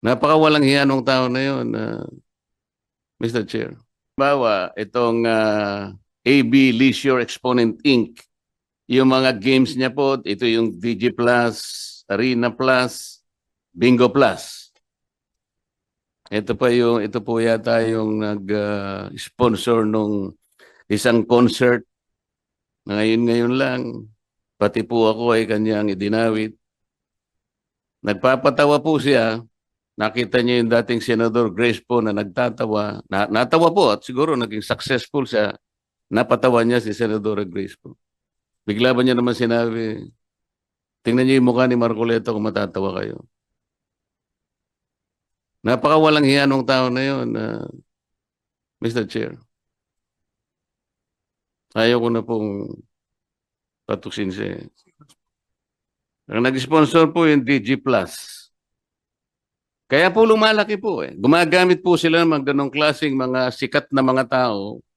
Napakawalang hiya nung tao na yun, ah, Mr. Chair. Bawa, itong ah, AB Leisure Exponent Inc., yung mga games niya po, ito yung DG Plus, Arena Plus, Bingo Plus. Ito pa yung, ito po yata yung nag-sponsor nung isang concert na ngayon-ngayon lang. Pati po ako ay kanyang idinawit. Nagpapatawa po siya. Nakita niya yung dating Senador Grace po na nagtatawa. Na, natawa po at siguro naging successful siya. Napatawa niya si Senador Grace po. Bigla ba niya naman sinabi, tingnan niyo yung mukha ni Marcoleta kung matatawa kayo. Napakawalang hiya nung tao na yun, ah, Mr. Chair. Ayaw ko na pong patuksin siya. eh. Ang nag-sponsor po yung DG Plus. Kaya po lumalaki po eh. Gumagamit po sila ng mga ganong klaseng mga sikat na mga tao